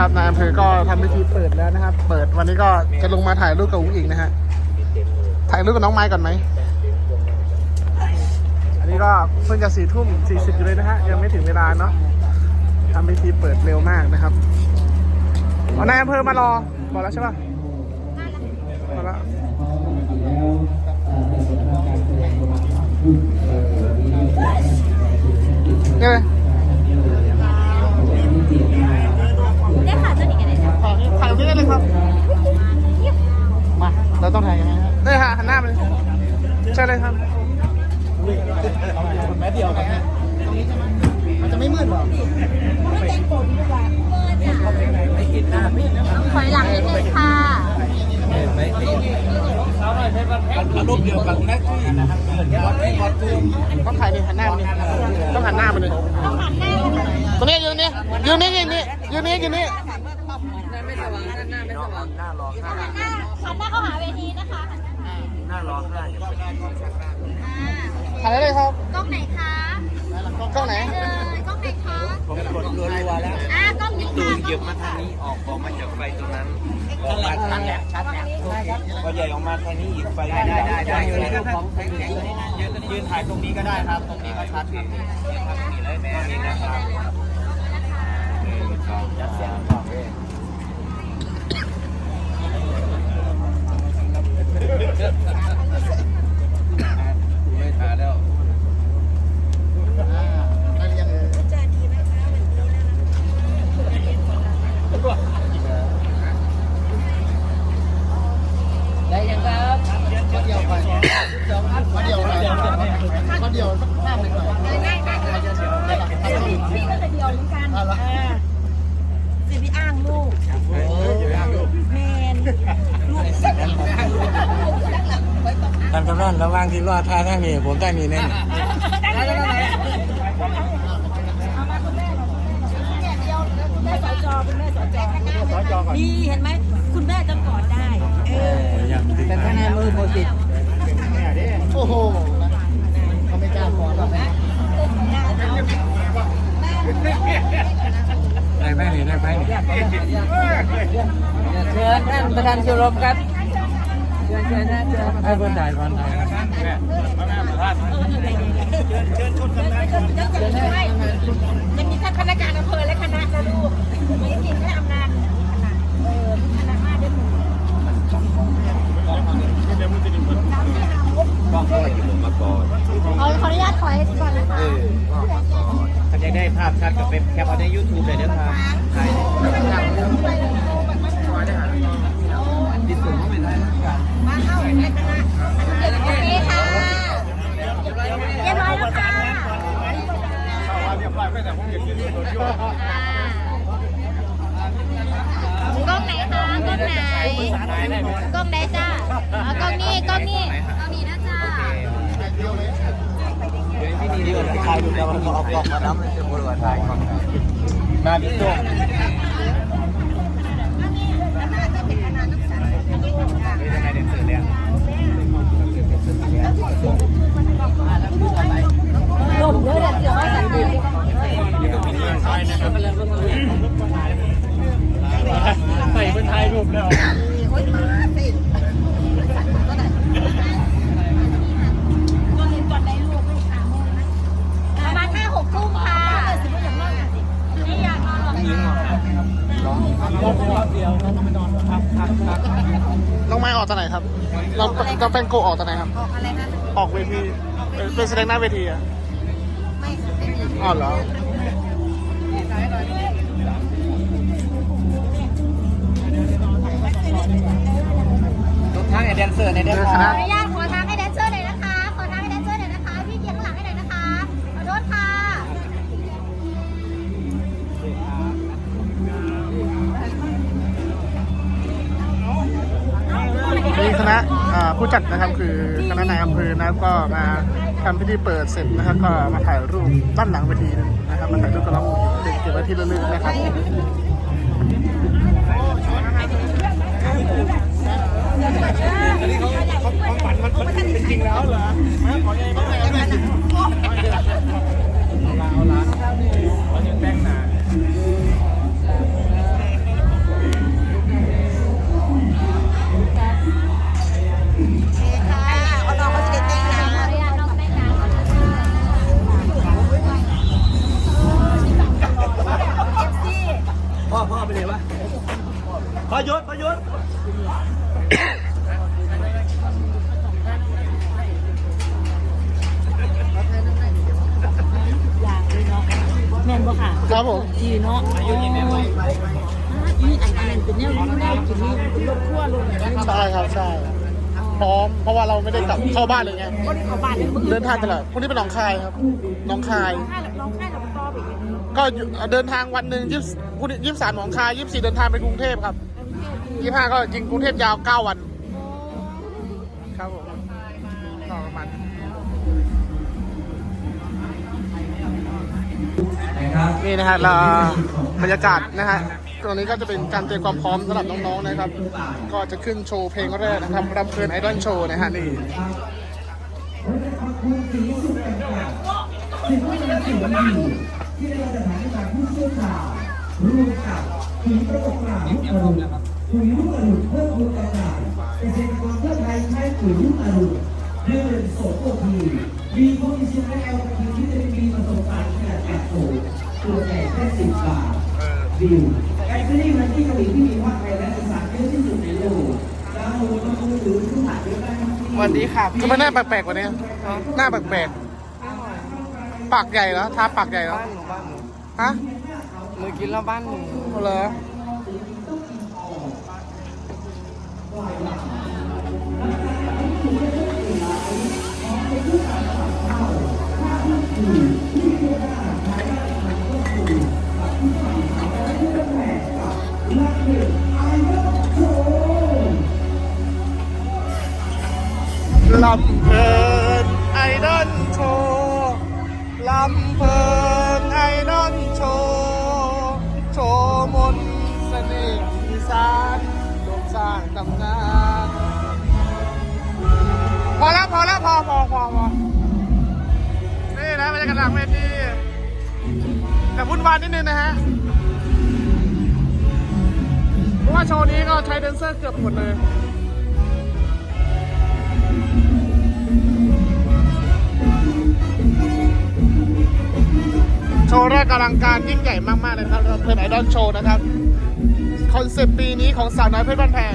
นะครับนายอำเภอก็ทำพิธีเปิดแล้วนะครับ เปิดวันนี้ก็จะลงมาถ่ายรูปกับอุ้งอิงนะฮะถ่ายรูปกับน้องไม้ก่อนไหมอันนี้ก็เพิ่งจะสี่ทุ่มสี่สิบอยู่เลยนะฮะยังไม่ถึงเวลาเนาะทำพิธีเปิดเร็วมากนะครับเอานายอำเภอมารอบอกแล้วใช่ป่ะมาแล้วเนี่ย เลยใช่เลยครับแม้เดียวกันนะตรงนี้ใช่ไหมมันจะไม่มืดหรอถอยหลังนิดนึงค่ะอารมณ์เดียวกันนะที่วัดที่วัดที่ต้องถ่ายนี่หันหน้าไปนี่ต้องหันหน้าไปเลยตรงนี้อยู่นี่อยู่นี่อยู่นี่อยู่นี่อยู่นี่หน้ารอหันหน้าหันหน้าเข้าหาเวทีนะคะ หน้ารอหน้าถ่ายได้เลยครับกล้องไหนคะกล้องไหนเลยกล้องไหนคะผมกดรัวๆแล้วอ่ากล้องนี้ตูค่ะนเก็บมาทางนี้ออกออกมาจากไฟตรงนั้นออกมาทางนี้ชัดแล้วพอใหญ่ออกมาทางนี้อีกไฟได้ได้ได้ได้ยืนถ่ายตรงนี้ก็ได้ครับ ตรงนี้ก็ชัดครับยืนถ่ายตรงนี้เลยแม่นี่นะครับยัดเสียงครับไม่ถ่ายแล้ว ได้ยังครับ มาเดียวไปมาเดียวไปมาเดียวห้ามหน่อย ได้ได้ได้พี่ก็จะเดียวเหมือนกันสิพี่อ้างลูกแมนลูก ท่านกำนันระว่างที่รอดท่าทางนี้ผมได้นี่แน่ได้ได้ได้เอามาคุณแม่คุณแม่เดียวคุณแม่สจคุณแม่สจมีเห็นไหมคุณแม่จะกอดได้ เออเป็นคะแนนมือโมสิตโอ้โหเขาไม่กล้าขอเราได้ไหมนี่ได้ไหมนี่เชิญท่านประธานชมรมครับ เชิญเชิญนะเชิญให้คนถ่ายคนถ่ายจะมีท่านคณะการอำเภอและคณะนะลูกไม่ได้กินแค่อำนาจเออมีคณะมากด้วยหนูกล้องก็อยู่มาก่อนเอาขออนุญาตถอยก่อนนะคะเออถ้าจะได้ภาพชัดกับเป็นแคปเอาใน YouTube เลยนะครับถ่ายดิสุก็เป็นได้ มาเข้าในคณะโอเคค่ะเรียบร้อยแล้วค่ะ กล้องไหนคะกล้องไหนกล้องไหนจ้าเอากล้องนี้กล้องนี้กล้องนี้นะจ้าเดี๋ยวพี่นี่ดีกว่าถ่ายดูแล้วมันก็เอากล้องมาน้ำเลยจะบริวารถ่ายก่อนมาพี่โต้ ตอนไหนครับ เราเราเป็นโกออกตอนไหนครับอะไรนะออกเวทีเป็นเป็นแสดงหน้าเวทีอะไม่ไม่มีอ๋อเหรอ ทุกท่านแดนเซอร์ในเดนเจอเซคอณะร์ ขออนุญาต ผู้จัดนะครับคือคณะนายอำเภอนะครับก็มาทำพิธีเปิดเสร็จนะครับก็มาถ่ายรูปด้านหลังเวทีนะครับมาถ่ายรูปกับน้องอุ๋งอิ๋งเก็บไว้ที่ระลึกนะครับความฝันมันเป็นจริงแล้วเหรอขอใหญ่มากเลยเอาละเอาง ประยุทธ์ประยุทธ์อยากเลยเนาะแม่นบ่ค่ะครับผม ดีเนาะอายุยี่แม่บ่นี่อันอันนั้นเป็นแนวรู้แนวกินนี่เป็นรถขั้วรถอะไรนี่ใช่ครับใช่พร้อมเพราะว่าเราไม่ได้กลับเข้าบ้านเลยไงบ่ได้เข้าบ้านเลยมื้อเดินทางตลอดพรุ่งนี้ไปหนองคายครับหนองคายค่ายน้องค่ายเราต่อไปอีกก็อยู่เดินทางวันหนึ่งยี่ยี่สามหนองคายยี่สี่เดินทางไปกรุงเทพครับ ยี่ห้าก็ยิงกรุงเทพยาวเก้าวัน ครับผมก็ประมาณนะครับนี่นะฮะเราบรรยากาศนะฮะตรงนี้ก็จะเป็นการเตรียมความพร้อมสำหรับน้องๆนะครับ ก็จะขึ้นโชว์เพลงแรกนะครับรับเพลินไอดอลโชว์นะฮะนี่ปุ๋ ยลูกอรุณเพิ่มคุณกำลังเกษตรกรเพื่อไทยใช้ปุ๋ยลูกอรุณเพื่อเป็นโสโอทีมีโพแทสเซียมและแอลกาทีนที่จะมีผสมสารขนาดแปดโถตัวใหญ่แค่สิบบาทดิวไก่ซีรีส์มันที่เกาหลีที่มีภาคไทยและอีสานเยอะที่สุดในโลกดาวน์โหลดมือถือทุกผ่านได้ทั้งที่วันนี้ค่ะพี่ทำไมหน้าแปลกๆกว่านี้หน้าแปลกๆปากใหญ่เหรอทาปากใหญ่เหรอบ้านหนูบ้านหนูฮะมือกินแล้วบ้านหนูเหรอ ลำเพลินไอดอลโชว์ลำเพลินไอดอลโชว์โชว์มนเสน่ห์อีสานรวมสร้างตำนานพอแล้วพอแล้วพอพอพอพอนี่นะบรรยากาศหลังเวทีแต่วุ่นวายนิดนึงนะฮะ ราะว่าโชว์นี้ก็ใช้แดนเซอร์เกือบหมดเลยโชว์แรกอลังการยิ่งใหญ่มากๆเลยครับเพื่อนไอดอลโชว์นะครับ คอนเซปต์ปีนี้ของสาวน้อยเพชรบ้านแพง